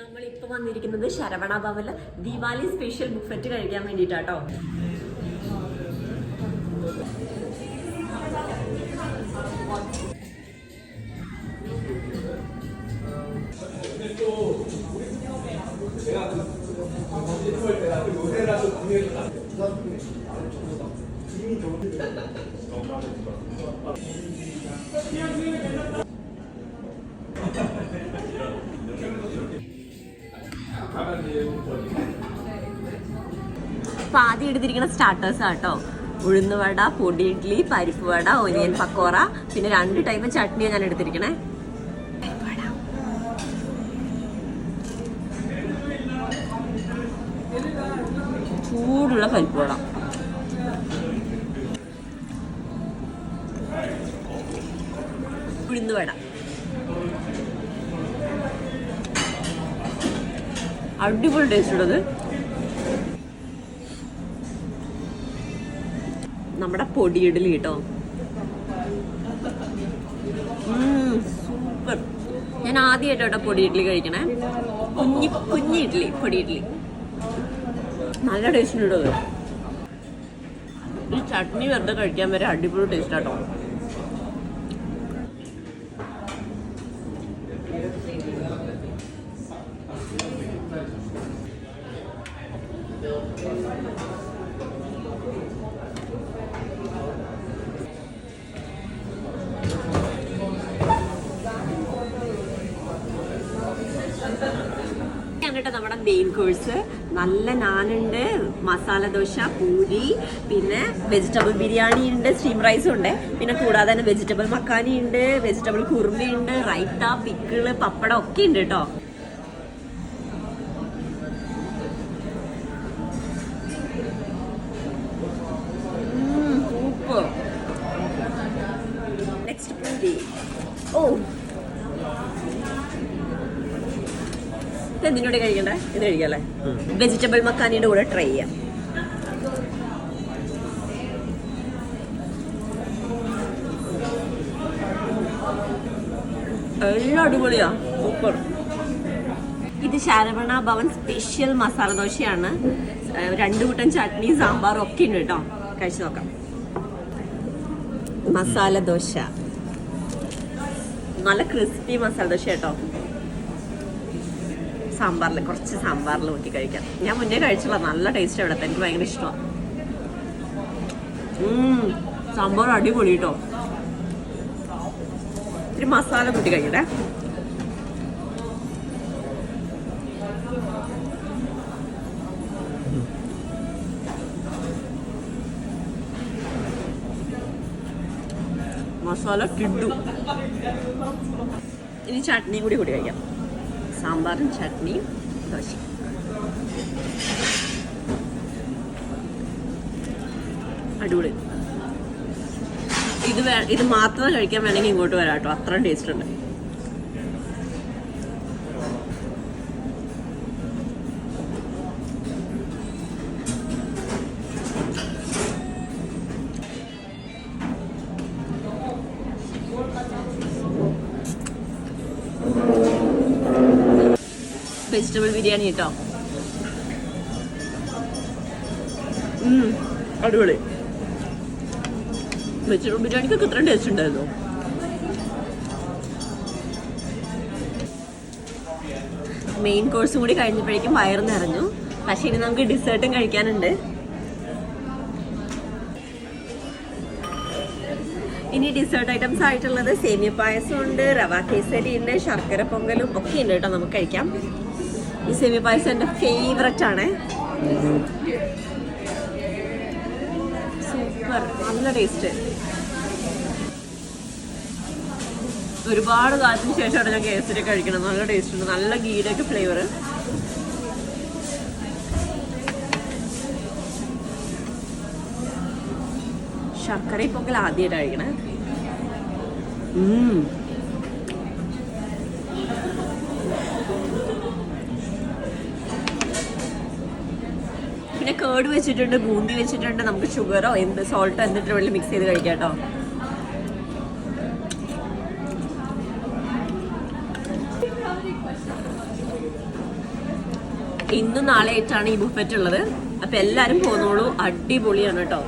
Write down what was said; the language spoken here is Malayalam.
നമ്മളിപ്പോ വന്നിരിക്കുന്നത് ശരവണ ഭവനിൽ ദീപാലി സ്പെഷ്യൽ ബുഫറ്റ് കഴിക്കാൻ വേണ്ടിട്ടാട്ടോ അപ്പൊ ആദ്യം എടുത്തിരിക്കുന്ന സ്റ്റാർട്ടേഴ്സ് ആട്ടോ ഉഴുന്നുവട പൊടി ഇഡ്ഡലി പരിപ്പ് വട ഒനിയൻ പക്കോറ. പിന്നെ രണ്ട് ടൈപ്പ് ചട്നിയാണ് ഞാൻ എടുത്തിരിക്കണേ. ചൂടുള്ള പരിപ്പ് വട. അടിപൊളി ടേസ്റ്റ് ഉള്ളത് നമ്മുടെ പൊടിയിടലി കേട്ടോ സൂപ്പർ ഞാൻ ആദ്യമായിട്ട് കേട്ടോ പൊടി ഇഡ്ഡലി കഴിക്കണേ. കുഞ്ഞി കുഞ്ഞി ഇഡ്ഡലി പൊടി ഇഡ്ഡലി നല്ല ടേസ്റ്റ് ഉണ്ട് ഈ ചട്നി വെറുതെ കഴിക്കാൻ വരെ അടിപൊളി ടേസ്റ്റ് ആട്ടോ കേട്ടോ നമ്മുടെ മെയിൻ കോഴ്സ് നല്ല നാനുണ്ട് മസാല ദോശ പൂരി പിന്നെ വെജിറ്റബിൾ ബിരിയാണി ഉണ്ട് സ്റ്റീം റൈസും ഉണ്ട്. പിന്നെ കൂടാതെ തന്നെ വെജിറ്റബിൾ മക്കാനി ഉണ്ട് വെജിറ്റബിൾ കുറുമി ഉണ്ട് റൈത്ത പിക്കിൾ പപ്പടം ഒക്കെ ഉണ്ട് കേട്ടോ നെക്സ്റ്റ് പൂരി. ഓ ഇത് എന്തിനോട് കഴിക്കണ്ടേ ഇത് കഴിക്കല്ലേ വെജിറ്റബിൾ മക്കാനിയുടെ കൂടെ ട്രൈ ചെയ്യാം. എല്ലാം അടിപൊളിയാ. സൂപ്പർ ഇത് ശരവണ ഭവൻ സ്പെഷ്യൽ മസാല ദോശയാണ്. രണ്ടു കൂട്ടം ചട്നി സാമ്പാറും ഒക്കെ ഉണ്ട് കേട്ടോ. കഴിച്ചു നോക്കാം. മസാല ദോശ. നല്ല ക്രിസ്പി മസാല ദോശ കേട്ടോ. സാമ്പാറിൽ കുറച്ച് സാമ്പാറിൽ ഊറ്റി കഴിക്കാം. ഞാൻ മുന്നേ കഴിച്ചുള്ള നല്ല ടേസ്റ്റ് അവിടുത്തെ എനിക്ക് ഭയങ്കര ഇഷ്ടമാണ് സാമ്പാർ അടിപൊളി കേട്ടോ ഇത്തിരി മസാല കൂട്ടി കഴിക്കട്ടെ. മസാല കിഡു ഇനി ചട്നിയും കൂടി കൂടി കഴിക്കാം. സാമ്പാറും ചട്നിയും ദോശ അടിപൊളി. ഇത് ഇത് മാത്രം കഴിക്കാൻ വേണമെങ്കിൽ ഇങ്ങോട്ട് വരാം കേട്ടോ അത്രയും ടേസ്റ്റ് ഉണ്ട്. വെജിറ്റബിൾ ബിരിയാണി കേട്ടോ അടിപൊളി. വെജിറ്റബിൾ ബിരിയാണിക്കൊക്കെ ഇത്രയും ടേസ്റ്റ് ഉണ്ടായിരുന്നു? മെയിൻ കോഴ്സും കൂടി കഴിഞ്ഞപ്പോഴേക്കും വയറ് നിറഞ്ഞു. പക്ഷെ ഇനി നമുക്ക് ഡിസേർട്ടും കഴിക്കാനുണ്ട്. ഇനി ഡിസേർട്ട് ഐറ്റംസ് ആയിട്ടുള്ളത് സേമിയ പായസം ഉണ്ട് റവ കേസരി ഉണ്ട് ശർക്കര പൊങ്കലും ഒക്കെ ഉണ്ട് കേട്ടോ നമുക്ക് കഴിക്കാം. ഈ സെമി പായസം എന്റെ ഫേവററ്റ് ആണ്. സൂപ്പർ നല്ല ടേസ്റ്റ് ഒരുപാട് കാലത്തിന് ശേഷമാണ് ഞാൻ കേസരി കഴിക്കണം നല്ല ടേസ്റ്റ് ഉണ്ട്. നല്ല ഗീയുടെ ഒക്കെ ഫ്ലേവർ ശർക്കര ഇപ്പൊക്കെ ആദ്യമായിട്ട് കഴിക്കണേ കേട് വെച്ചിട്ടുണ്ട് ബൂന്തി വെച്ചിട്ടുണ്ട് നമുക്ക് ഷുഗറോ എന്ത് സോൾട്ടോ എന്തിട്ട് വെള്ളം മിക്സ് ചെയ്ത് കഴിക്കാം കേട്ടോ. ഇന്നും നാളെ ആയിട്ടാണ് ഈ ബുഫറ്റ് ഉള്ളത്. അപ്പൊ എല്ലാരും പോന്നോളൂ. അടിപൊളിയാണ് കേട്ടോ.